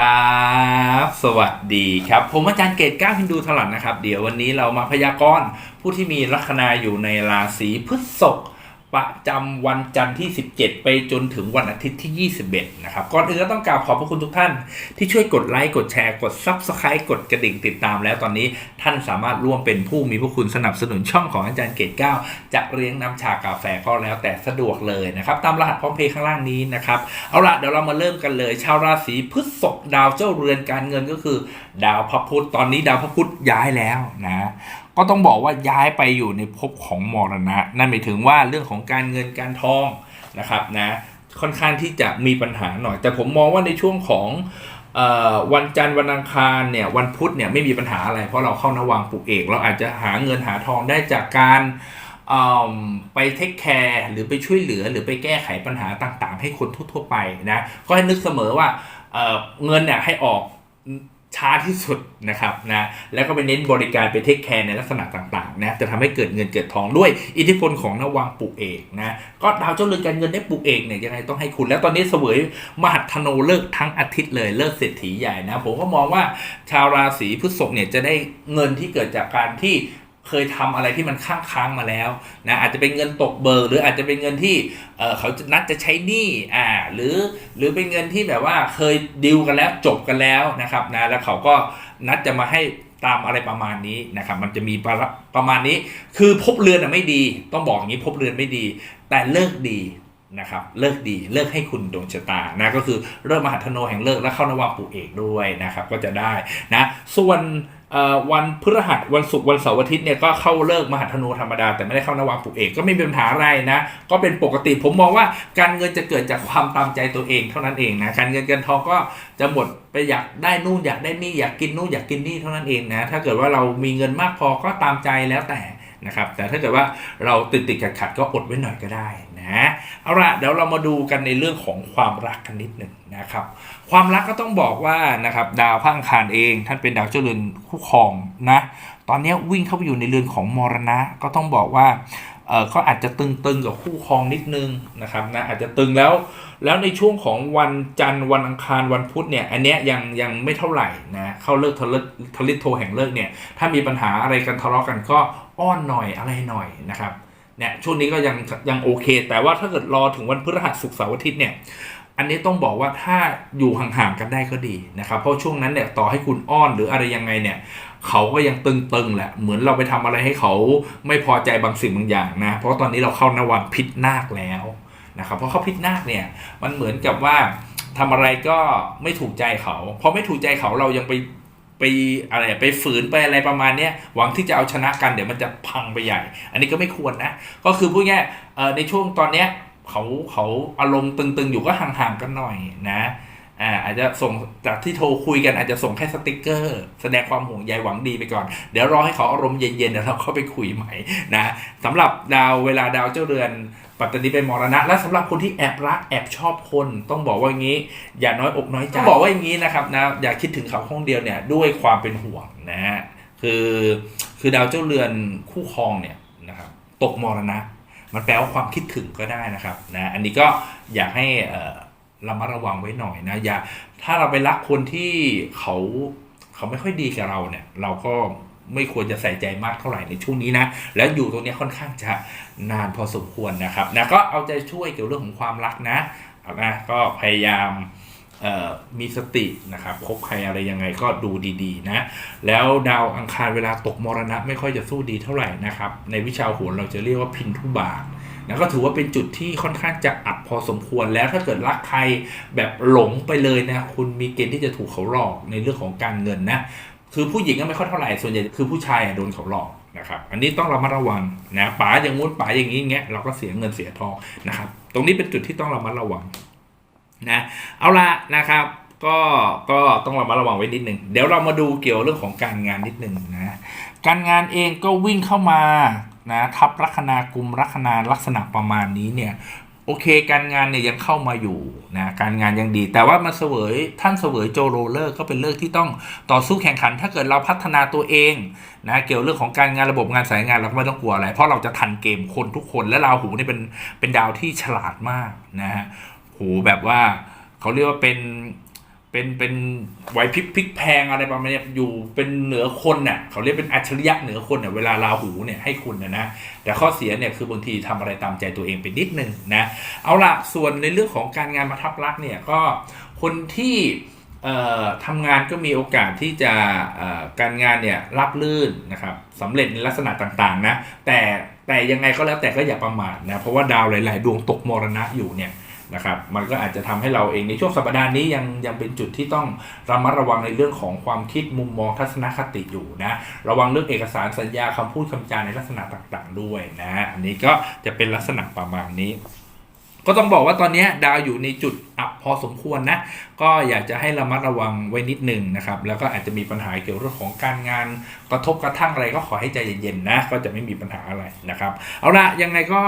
ครับสวัสดีครับ ผมอาจารย์เกตก้าวฮินดูถลันนะครับ เดี๋ยววันนี้เรามาพยากรณ์ผู้ที่มีลัคนาอยู่ในราศีพฤษภ ประจำวันจันทร์ที่ 17 ไปจนถึงวันอาทิตย์ที่ 21 นะครับ ก่อนอื่นก็ต้องกราบขอบพระคุณทุกท่าน ที่ช่วยกดไลค์ กดแชร์ กด Subscribe กดกระดิ่งติดตามแล้วตอนนี้ท่านสามารถร่วมเป็นผู้มีพระคุณสนับสนุนช่องของอาจารย์เกตก้าจะเลี้ยงน้ำชากาแฟก็แล้วแต่สะดวกเลยนะครับ ตามรหัสพร้อมเพย์ข้างล่างนี้นะครับ เอาละเดี๋ยวเรามาเริ่มกันเลย ชาวราศีพฤษภดาวเจ้าเรือนการเงินก็คือ ดาวพระพุธตอนนี้ดาวพระพุธย้ายแล้วนะ ก็ต้องบอกว่าย้ายไปอยู่ในภพของมรณะ นั่นหมายถึงว่าเรื่องของการเงินการทองนะครับนะค่อนข้างที่จะมีปัญหาหน่อย แต่ผมมองว่าในช่วงของออวันจันทร์วันอังคารเนี่ยวันพุธเนี่ยไม่มีปัญหาอะไร เพราะเราเข้านวังปลูกเอก เราอาจจะหาเงินหาทองได้จากการไปเทคแคร์หรือไปช่วยเหลือหรือไปแก้ไขปัญหาต่างๆ ให้คนทั่วๆไปนะก็ให้นึกเสมอว่าเเงินเนี่ยให้ออก ช้าที่สุดนะครับนะแล้วก็ไปเน้นบริการไปเทคแคร์ในลักษณะต่างๆนะจะทำให้เกิดเงินเกิดทองด้วยอิทธิพลของนวังปุกเอกนะก็ดาวเจ้าเรือนการเงินได้ปุกเอกเนี่ยยังไงต้องให้คุณ แล้วตอนนี้เสวยมหัทโนเลิกทั้งอาทิตย์เลยเลิกเศรษฐีใหญ่นะผมก็มองว่าชาวราศีพฤษภเนี่ยจะได้เงินที่เกิดจากการที่ เคยทำอะไรที่มันค้างค้างมาแล้วนะอาจจะเป็นเงินตกเบิกหรืออาจจะเป็นเงินที่เเขานัดจะใช้หนี้อ่าหรือหรือเป็นเงินที่แบบว่าเคยดิวกันแล้วจบกันแล้วนะครับนะแล้วเขาก็นัดจะมาให้ตามอะไรประมาณนี้นะครับมันจะมีประประมาณนี้ คือพบเรือนไม่ดี ต้องบอกอย่างนี้พบเรือนไม่ดี แต่เลิกดีนะครับเลิกดีเลิกให้คุณดวงชะตานะก็คือเริ่มมหัทโนแห่งเลิกและเข้านวาปุเอกด้วยนะครับก็จะได้นะส่วน วันพฤหัสวันศุกร์วันเสาร์อาทิตย์เนี่ยก็เข้าเลิกมหัทโนธรรมดา แต่ไม่ได้เข้านวาปุกเอกก็ไม่มีปัญหาอะไรนะ ก็เป็นปกติผมมองว่าการเงินจะเกิดจากความตามใจตัวเองเท่านั้นเองนะการเงินเงินทองก็จะหมดไปอยากได้นู่นอยากได้นี่อยากกินนู่นอยากกินนี่เท่านั้นเองนะถ้าเกิดว่าเรามีเงินมากพอก็ตามใจแล้วแต่นะครับแต่ถ้าเกิดว่าเราติดติดขัดขัดก็อดไว้หน่อยก็ได้ นะเอาละเดี๋ยวเรามาดูกันในเรื่องของความรักกันนิดหนึ่งนะครับ ความรักก็ต้องบอกว่านะครับดาวพระอังคารเอง ท่านเป็นดาวเจ้าเรือนคู่ครองนะตอนนี้วิ่งเข้าไปอยู่ในเรือนของมรณะก็ต้องบอกว่าเออก็อาจจะตึงๆกับคู่ครองนิดนึงนะครับนะอาจจะตึงแล้ว แล้วในช่วงของวันจันทร์วันอังคารวันพุธเนี่ยอันเนี้ยยังยังไม่เท่าไหร่นะเข้าเลิกทะเลทะลิโทแห่งเลิกเนี่ยถ้ามีปัญหาอะไรกันทะเลาะกันก็อ้อนหน่อยอะไรหน่อยนะครับ เนี่ยช่วงนี้ก็ยังยังโอเค แต่ว่าถ้าเกิดรอถึงวันพฤหัสศุกร์เสาร์อาทิตย์เนี่ยอันนี้ต้องบอกว่าถ้าอยู่ห่างๆกันได้ก็ดีนะครับ เพราะช่วงนั้นเนี่ยต่อให้คุณอ้อนหรืออะไรยังไงเนี่ยเขาก็ยังตึงๆแหละเหมือนเราไปทำอะไรให้เขาไม่พอใจบางสิ่งบางอย่างนะ เพราะตอนนี้เราเข้านวันพิษนาคแล้วนะครับเพราะเขาพิษนาคเนี่ยมันเหมือนกับว่าทำอะไรก็ไม่ถูกใจเขาพอไม่ถูกใจเขาเรายังไป ไปอะไรไปฝืนไปอะไรประมาณนี้หวังที่จะเอาชนะกันเดี๋ยวมันจะพังไปใหญ่ อันนี้ก็ไม่ควรนะ ก็คือพูดง่ายในช่วงตอนเนี้ยเขาเขาอารมณ์ตึงๆ อยู่ก็ห่างๆกันหน่อยนะ อ่าอาจจะส่งจากที่โทรคุยกันอาจจะส่งแค่สติกเกอร์ แสดงความห่วงใยหวังดีไปก่อน เดี๋ยวรอให้เขาอารมณ์เย็นๆเดี๋ยวเราเข้าไปคุยใหม่นะสำหรับดาวเวลาดาวเจ้าเรือนปัตตานีเป็นมรณะ และสำหรับคนที่แอบรักแอบชอบคน ต้องบอกว่าอย่างนี้ อย่าน้อยอกน้อยใจต้องบอกว่าอย่างนี้นะครับนะอย่าคิดถึงเขาห้องเดียวเนี่ยด้วยความเป็นห่วงนะฮะคือคือดาวเจ้าเรือนคู่ครองเนี่ยนะครับตกมรณะ มันแปลว่าความคิดถึงก็ได้นะครับนะอันนี้ก็อยากให้อ่อ ระมัดระวังไว้หน่อยนะอย่าถ้าเราไปรักคนที่เขาเขาไม่ค่อยดีกับเราเนี่ย เราก็ไม่ควรจะใส่ใจมากเท่าไหร่ในช่วงนี้นะ แล้วอยู่ตรงนี้ค่อนข้างจะนานพอสมควรนะครับนะก็เอาใจช่วยเกี่ยวเรื่องของความรักนะนะก็พยายามมีสตินะครับคบใครอะไรยังไงก็ดูดีๆนะ แล้วดาวอังคารเวลาตกมรณะไม่ค่อยจะสู้ดีเท่าไหร่นะครับ ในวิชาโหรเราจะเรียกว่าพินทุบาท นะก็ถือว่าเป็นจุดที่ค่อนข้างจะอับพอสมควรแล้วถ้าเกิดรักใครแบบหลงไปเลยนะคุณมีเกณฑ์ที่จะถูกเขาหลอกในเรื่องของการเงินนะคือผู้หญิงก็ไม่ค่อยเท่าไหร่ส่วนใหญ่คือผู้ชายโดนเขาหลอกนะครับอันนี้ต้องระมัดระวังนะป๋าอย่างงู้นป๋าอย่างนี้เงี้ยเราก็เสียเงินเสียทองนะครับตรงนี้เป็นจุดที่ต้องระมัดระวังนะเอาละนะครับก็ก็ต้องระมัดระวังไว้นิดหนึ่งเดี๋ยวเรามาดูเกี่ยวเรื่องของการงานนิดหนึ่งนะการงานเองก็วิ่งเข้ามา นะทับลัคนากุมลัคนาลักษณะประมาณนี้เนี่ยโอเค การงานเนี่ยยังเข้ามาอยู่นะการงานยังดี แต่ว่ามันเสวยท่านเสวยโจโรเลอร์ก็เป็นเรื่องที่ต้องต่อสู้แข่งขัน ถ้าเกิดเราพัฒนาตัวเองนะเกี่ยวเรื่องของการงานระบบงานสายงานเราก็ไม่ต้องกลัวอะไร เพราะเราจะทันเกมคนทุกคนและราหูนี่เป็นเป็นดาวที่ฉลาดมากนะฮะโหแบบว่าเขาเรียกว่าเป็น เป็นเป็นไหวพริบพลิกแพงอะไรประมาณนี้อยู่เป็นเหนือคนเน่ะเขาเรียกเป็นอัจฉริยะเหนือคนเน่ะเวลาราหูเนี่ยให้คุณนะนะแต่ข้อเสียเนี่ยคือบางทีทำอะไรตามใจตัวเองไปนิดนึงนะเอาละส่วนในเรื่องของการงานมาทับลักษ์เนี่ยก็คนที่ทำงานก็มีโอกาสที่จะการงานเนี่ยรับลื่นนะครับสำเร็จในลักษณะต่างๆนะแต่แต่ยังไงก็แล้วแต่ก็อย่าประมาทนะเพราะว่าดาวหลาย ๆ ดวงตกมรณะอยู่เนี่ย นะครับมันก็อาจจะทำให้เราเองในช่วงสัปดาห์นี้ยังยังเป็นจุดที่ต้องระมัดระวังในเรื่องของความคิดมุมมองทัศนคติอยู่นะระวังเรื่องเอกสารสัญญาคำพูดคำจาในลักษณะต่างๆ ด้วยนะอันนี้ก็จะเป็นลักษณะประมาณนี้ ก็ต้องบอกว่าตอนนี้ดาวอยู่ในจุดอับพอสมควรนะก็อยากจะให้ระมัดระวังไว้นิดหนึ่งนะครับแล้วก็อาจจะมีปัญหาเกี่ยวกับเรื่องของการงานกระทบกระทั่งอะไรก็ขอให้ใจเย็นๆนะก็จะไม่มีปัญหาอะไรนะครับ เอาละยังไงก็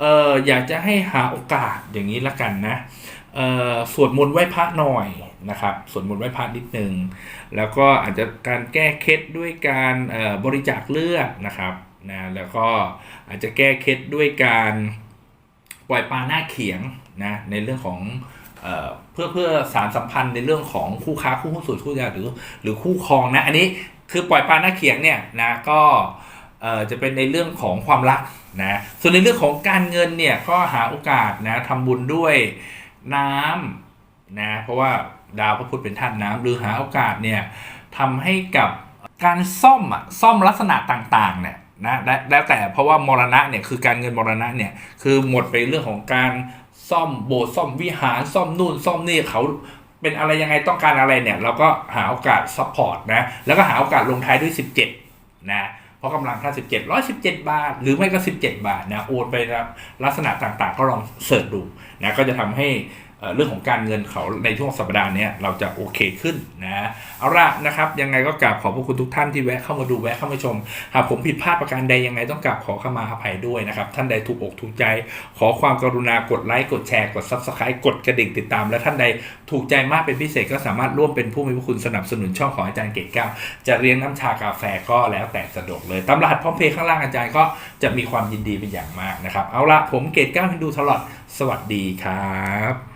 เอออยากจะให้หาโอกาสอย่างนี้ละกันนะเออสวดมนต์ไหว้พระหน่อยนะครับสวดมนต์ไหว้พระนิดหนึ่งแล้วก็อาจจะการแก้เคล็ดด้วยการบริจาคเลือดนะครับนะแล้วก็อาจจะแก้เคล็ดด้วยการปล่อยปลาหน้าเขียงนะในเรื่องของเพื่อเพื่อสารสัมพันธ์ในเรื่องของคู่ค้าคู่หุ้นส่วนคู่ยาหรือหรือคู่ครองนะอันนี้คือปล่อยปลาหน้าเขียงเนี่ยนะก็จะเป็นในเรื่องของความรัก นะส่วนในเรื่องของการเงินเนี่ยก็หาโอกาสนะทำบุญด้วยน้ำนะเพราะว่าดาวพระพุธเป็นธาตุน้ำหรือหาโอกาสเนี่ยทำให้กับการซ่อมอะซ่อมลักษณะต่างๆเนี่ยนะแล้วแต่เพราะว่ามรณะเนี่ยคือการเงินมรณะเนี่ยคือหมดไปเรื่องของการซ่อมโบสถ์ซ่อมวิหารซ่อมนู่นซ่อมนี่เขาเป็นอะไรยังไงต้องการอะไรเนี่ยเราก็หาโอกาสซัพพอร์ตนะแล้วก็หาโอกาสลงท้ายด้วย 17นะ ราะกำลังค่า17 117 บาท หรือไม่ก็ 17 บาทนะโอนไปนะลักษณะต่างๆ ก็ลองเสิร์ชดูนะก็จะทำให้ เรื่องของการเงินเขาในช่วงสัปดาห์นี้เราจะโอเคขึ้นนะเอาละนะครับยังไงก็กราบขอบพระคุณทุกท่านที่แวะเข้ามาดูแวะเข้ามาชม หากผมผิดพลาดประการใดยังไงต้องกราบขอเข้ามาอภัยด้วยนะครับท่านใดถูกอกถูกใจ ขอความกรุณากดไลค์กดแชร์กด Subscribe กดกระดิ่งติดตาม และท่านใดถูกใจมากเป็นพิเศษก็สามารถร่วมเป็นผู้มีพระคุณสนับสนุนช่องของอาจารย์เกตแก้วจะเรียงน้ำชากาแฟก็แล้วแต่สะดวกเลยตามรหัสพร้อมเพย์ข้างล่างอาจารย์ก็จะมีความยินดีเป็นอย่างมากนะครับเอาละผมเกตแก้วฮินดูทลอดสวัสดีครับ